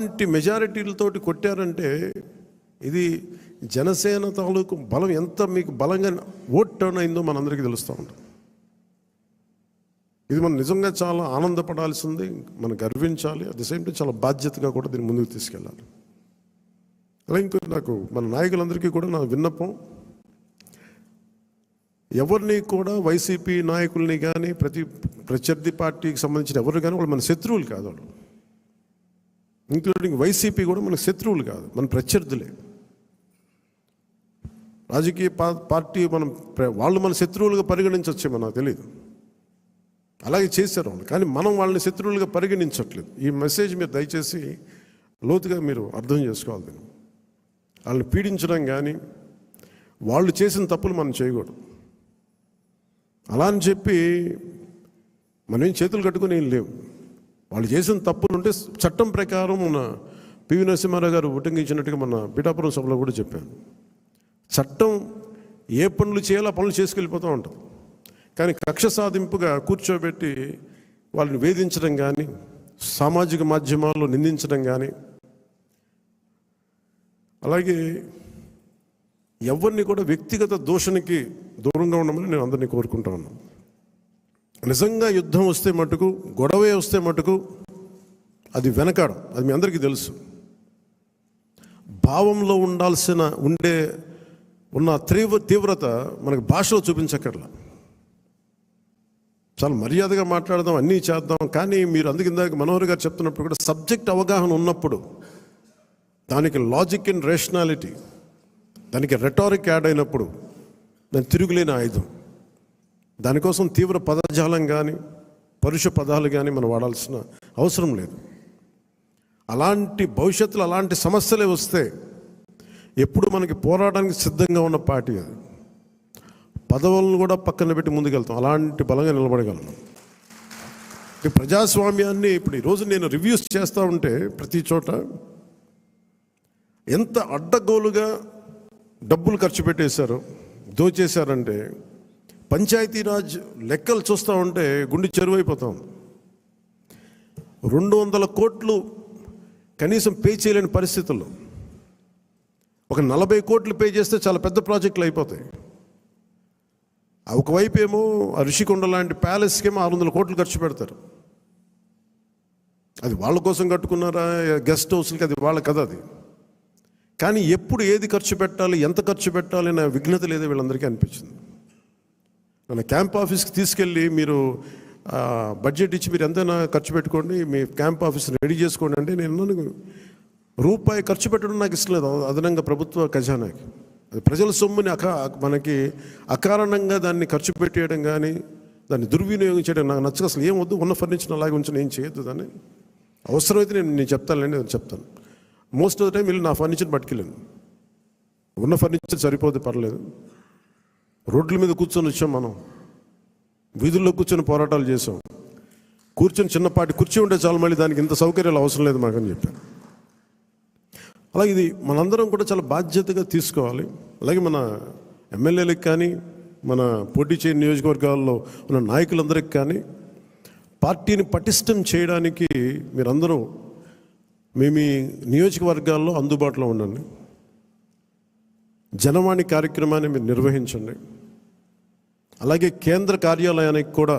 ఇలాంటి మెజారిటీలతోటి కొట్టారంటే ఇది జనసేన తాలూకు బలం ఎంత మీకు బలంగా ఓట్ టర్న్ అయిందో మనందరికీ తెలుస్తూ ఉంటుంది. ఇది మనం నిజంగా చాలా ఆనందపడాల్సింది మనం గర్వించాలి అట్ ది సేమ్ టైం చాలా బాధ్యతగా కూడా దీన్ని ముందుకు తీసుకెళ్ళాలి. అలా ఇంకో నాకు మన నాయకులందరికీ కూడా నా విన్నపం ఎవరిని కూడా వైసీపీ నాయకుల్ని కానీ ప్రతి ప్రత్యర్థి పార్టీకి సంబంధించిన ఎవరు కానీ వాళ్ళు మన శత్రువులు కాదు వాళ్ళు. ఇంక్లూడింగ్ వైసీపీ కూడా మన శత్రువులు కాదు మన ప్రత్యర్థులే. రాజకీయ పా- పార్టీ మనం వాళ్ళు మన శత్రువులుగా పరిగణించవచ్చేమో నాకు తెలియదు అలాగే చేశారు వాళ్ళు కానీ మనం వాళ్ళని శత్రువులుగా పరిగణించట్లేదు. ఈ మెసేజ్ మీరు దయచేసి లోతుగా మీరు అర్థం చేసుకోవాలి దీన్ని. వాళ్ళని పీడించడం కానీ వాళ్ళు చేసిన తప్పులు మనం చేయకూడదు. అలా అని చెప్పి మనం చేతులు కట్టుకుని ఏం లేవు. వాళ్ళు చేసిన తప్పులు చూసుకుంటే చట్టం ప్రకారం మన పివి నరసింహారావు గారు ఉటంకించినట్టుగా మన పిఠాపురం సభలో కూడా చెప్పాను చట్టం ఏ పనులు చేయాలో ఆ పనులు చేసుకెళ్ళిపోతూ ఉంటాం. కానీ కక్ష సాధింపుగా కూర్చోబెట్టి వాళ్ళని వేధించడం కానీ సామాజిక మాధ్యమాల్లో నిందించడం కానీ అలాగే ఎవరిని కూడా వ్యక్తిగత దూషణకి దూరంగా ఉండమని నేను అందరినీ కోరుకుంటా ఉన్నాను. నిజంగా యుద్ధం వస్తే మటుకు గొడవే వస్తే మటుకు అది వెనకాడం. అది మీ అందరికీ తెలుసు. భావంలో ఉండాల్సిన ఉండే ఉన్న తీవ్ర తీవ్రత మనకు భాషలో చూపించక్కర్లా. చాలా మర్యాదగా మాట్లాడదాం అన్నీ చేద్దాం. కానీ మీరు అందుకు ఇందాక మనోహర్ గారు చెప్తున్నప్పుడు కూడా సబ్జెక్ట్ అవగాహన ఉన్నప్పుడు దానికి లాజిక్ అండ్ రేషనాలిటీ దానికి రెటారిక్ యాడ్ అయినప్పుడు దాని తిరుగులేని ఆయుధం. దానికోసం తీవ్ర పదజాలం కానీ పరుష పదాలు కానీ మనం వాడాల్సిన అవసరం లేదు. అలాంటి భవిష్యత్తులో అలాంటి సమస్యలే వస్తే ఎప్పుడు మనకి పోరాటానికి సిద్ధంగా ఉన్న పార్టీ అది. పదవులను కూడా పక్కన పెట్టి ముందుకెళ్తాం. అలాంటి బలంగా నిలబడగలం. ఈ ప్రజాస్వామ్యాన్ని ఇప్పుడు ఈరోజు నేను రివ్యూస్ చేస్తూ ఉంటే ప్రతి చోట ఎంత అడ్డగోలుగా డబ్బులు ఖర్చు పెట్టేశారు దోచేశారంటే పంచాయతీరాజ్ లెక్కలు చూస్తూ ఉంటే గుండె చెరువైపోతాం. రెండు వందల కోట్లు కనీసం పే చేయలేని పరిస్థితుల్లో ఒక నలభై కోట్లు పే చేస్తే చాలా పెద్ద ప్రాజెక్టులు అయిపోతాయి. ఒకవైపు ఏమో ఋషికొండ లాంటి ప్యాలెస్కేమో ఆరు వందల కోట్లు ఖర్చు పెడతారు. అది వాళ్ళ కోసం కట్టుకున్నారా? గెస్ట్ హౌస్లకి అది వాళ్ళ కదా అది. కానీ ఎప్పుడు ఏది ఖర్చు పెట్టాలి ఎంత ఖర్చు పెట్టాలి అనే విఘ్నత లేదో వీళ్ళందరికీ అనిపించింది. నన్ను క్యాంప్ ఆఫీస్కి తీసుకెళ్ళి మీరు బడ్జెట్ ఇచ్చి మీరు ఎంతైనా ఖర్చు పెట్టుకోండి మీ క్యాంప్ ఆఫీస్ రెడీ చేసుకోండి అంటే నేను రూపాయి ఖర్చు పెట్టడం నాకు ఇష్టం లేదు. అదనంగా ప్రభుత్వ ఖజానాకి. అది ప్రజల సొమ్ముని అకా మనకి అకారణంగా దాన్ని ఖర్చు పెట్టేయడం కానీ దాన్ని దుర్వినియోగం చేయడం నాకు నచ్చక అసలు ఏం వద్దు ఉన్న ఫర్నిచర్ అలాగే ఉంచి నేను చేయొద్దు దాన్ని. అవసరమైతే నేను నేను చెప్తానులేండి నేను చెప్తాను. మోస్ట్ ఆఫ్ ద టైం వెళ్ళి నా ఫర్నిచర్ పట్టుకెళ్ళాను ఉన్న ఫర్నిచర్ సరిపోతే పర్లేదు. రోడ్ల మీద కూర్చొని వచ్చాం మనం. వీధుల్లో కూర్చొని పోరాటాలు చేసాం కూర్చొని చిన్నపాటి కుర్చీ ఉంటే చాలు మళ్ళీ దానికి ఇంత సౌకర్యాలు అవసరం లేదు మాకని చెప్పాను అలాగే ఇది మనందరం కూడా చాలా బాధ్యతగా తీసుకోవాలి. అలాగే మన ఎమ్మెల్యేలకు కానీ మన పోటీ చేయని నియోజకవర్గాల్లో ఉన్న నాయకులందరికీ కానీ పార్టీని పటిష్టం చేయడానికి మీరందరూ మీ మీ నియోజకవర్గాల్లో అందుబాటులో ఉండండి. జనవాణి కార్యక్రమాన్ని మీరు నిర్వహించండి. అలాగే కేంద్ర కార్యాలయానికి కూడా